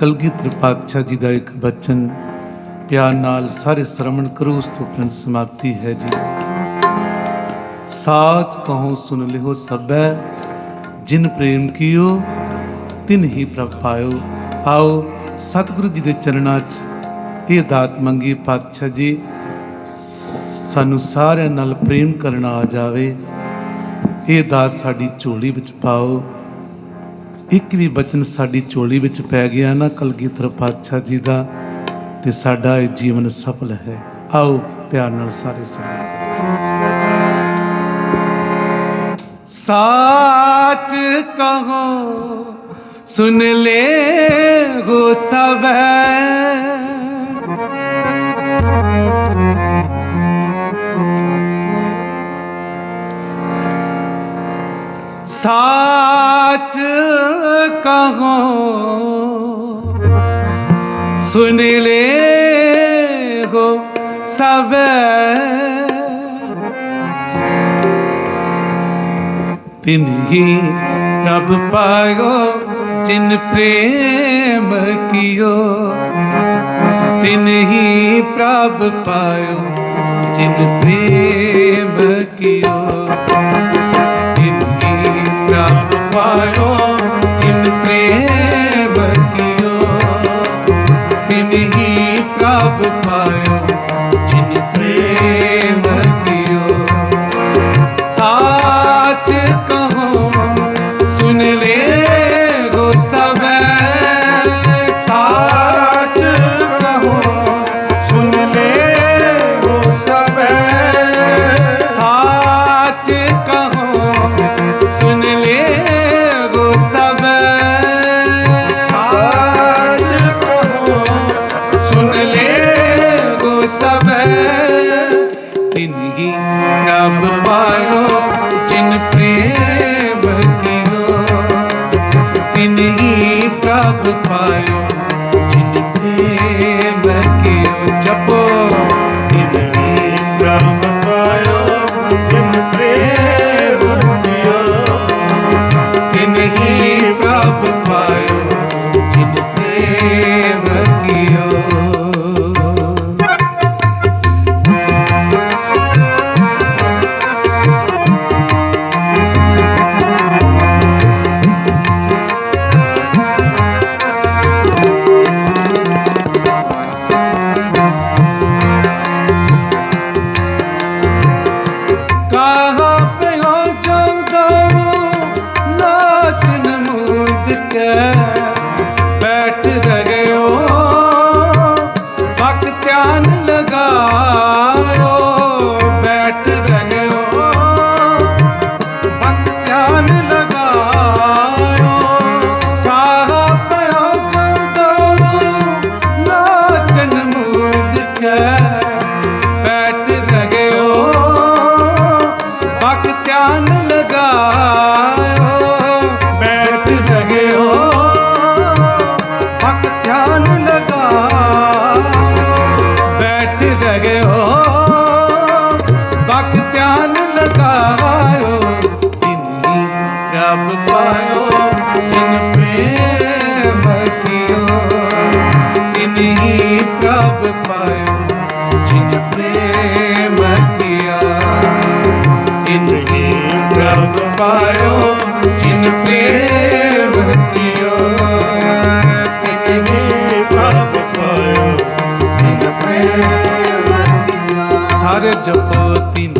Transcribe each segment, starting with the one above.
ਕਲਗੀਧਰ ਪਾਤਸ਼ਾਹ ਜੀ ਦਾ ਇੱਕ ਬਚਨ, ਪਿਆਰ ਨਾਲ ਸਾਰੇ ਸ਼ਰਵਣ ਕਰੋ, ਉਸ ਤੋਂ ਉਪਰੰਤ ਸਮਾਪਤੀ ਹੈ ਜੀ। ਸਾਚ ਕਹੋ, ਸੁਨ ਲਿਓ ਸਭੈ, ਜਿਨ ਪ੍ਰੇਮ ਕੀਓ, ਤਿਨ ਹੀ ਪ੍ਰਭ ਪਾਇਓ। ਆਓ, ਸਤਿਗੁਰੂ ਜੀ ਦੇ ਚਰਨਾਂ 'ਚ ਇਹ ਦਾਤ ਮੰਗੀ ਪਾਤਸ਼ਾਹ ਜੀ, ਸਾਨੂੰ ਸਾਰਿਆਂ ਨਾਲ ਪ੍ਰੇਮ ਕਰਨਾ ਆ ਜਾਵੇ। ਇਹ ਦਾਤ ਸਾਡੀ ਝੋਲੀ ਵਿੱਚ ਪਾਓ। ਇੱਕ ਵੀ ਬਚਨ ਸਾਡੀ ਚੋਲੀ ਵਿੱਚ ਪੈ ਗਿਆ ਨਾ, ਕਲਗੀਧਰ ਪਾਤਸ਼ਾਹ ਜੀ ਦਾ, ਤੇ ਸਾਡਾ ਇਹ ਜੀਵਨ ਸਫਲ ਹੈ। ਆਓ, ਪਿਆਰ ਨਾਲ ਸਾਰੇ ਸਰਵਣ ਸਾਚ ਕਹੋ ਸੁਨ ਲੈ, ਹੋ ਸਭੈ सुन ले हो सब तिन ही रब पायो जिन प्रेम कियो तिन ही प्रभ पायो जिन प्रेम कियो तिन्ही प्रभ पायो साच कहो ਧਿਆਨ ਲਗਾਇਓ। ਬੈਠ ਰਹਿਓ। ਹਕ ਧਿਆਨ ਲਗਾਇਓ। ਬੈਠ ਰਹਿਓ। ਬਕ ਧਿਆਨ ਲਗਾਇਓ। ਜਿਨੀ ਪਾਇਓ, ਜਿਨ ਪ੍ਰੇਮ ਕੀਓ ਤਿਨਹੀ ਪਾਇਓ। ਸਾਰੇ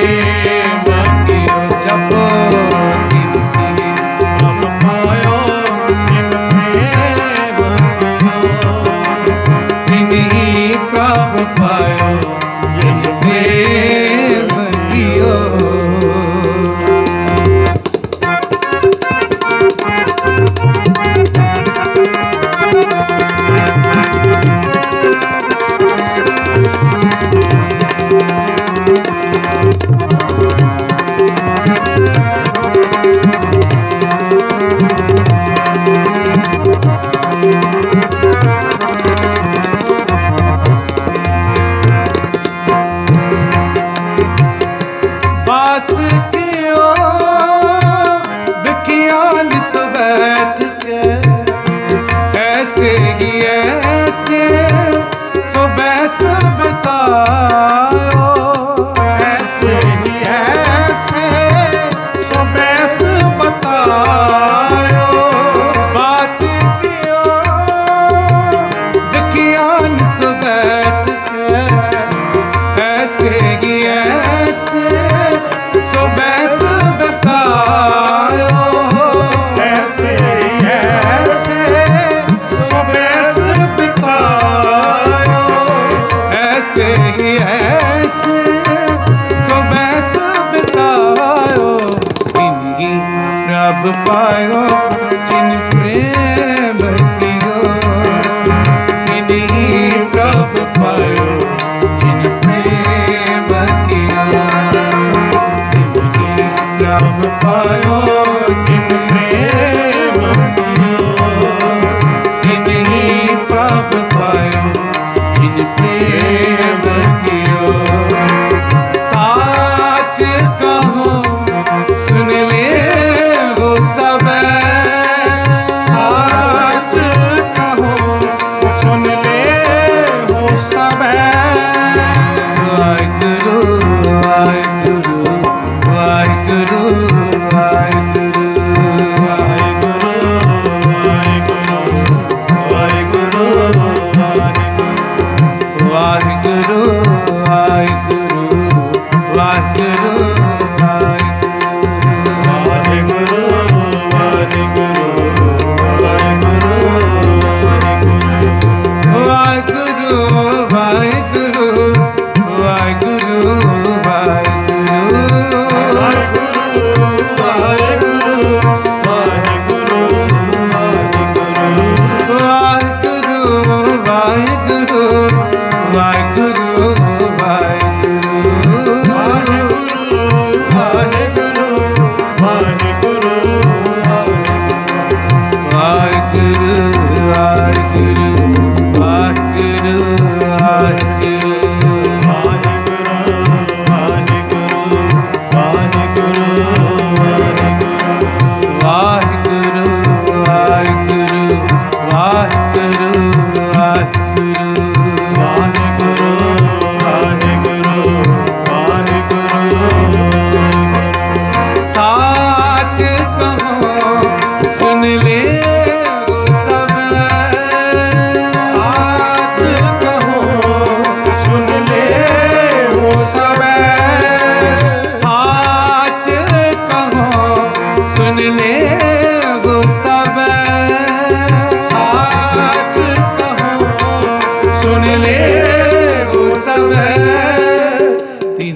Deus. bye, -bye.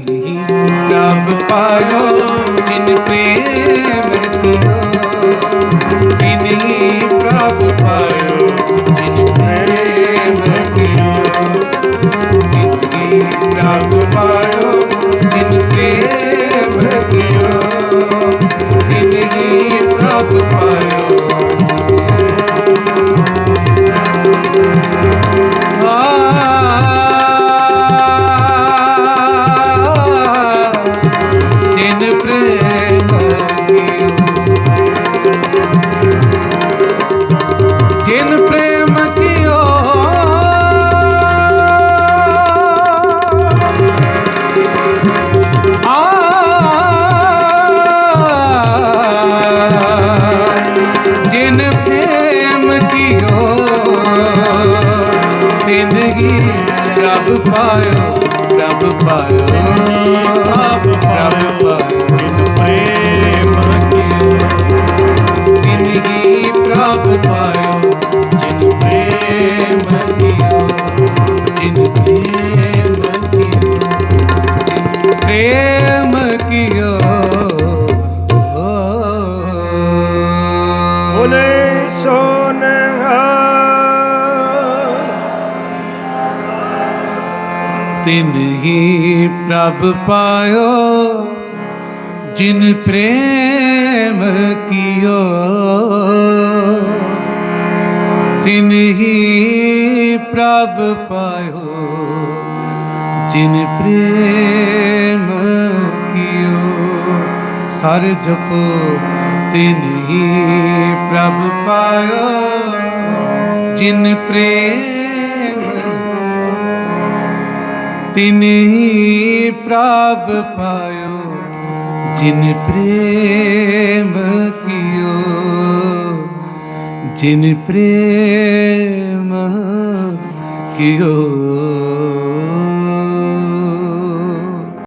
नहीं लाभ पायो जिन प्रेम ਤਿਨ ਹੀ ਪ੍ਰਭ ਪਾਇਓ ਜਿਨ ਪ੍ਰੇਮ ਕੀਓ ਤਿਨ ਹੀ ਪ੍ਰਭ ਪਾਇਓ ਜਿਨ ਪ੍ਰੇਮ ਕੀਓ ਸਾਰੇ ਜਪੋ ਤਿਨ ਹੀ ਪ੍ਰਭ ਪਾਇਓ ਜਿਨ ਪ੍ਰੇਮ ਹੀ ਪ੍ਰਭ ਪਾਇਓ ਜਿਨ ਪ੍ਰੇਮ ਕੀਓ ਜਿਨ ਪ੍ਰੇਮ ਕੀਓ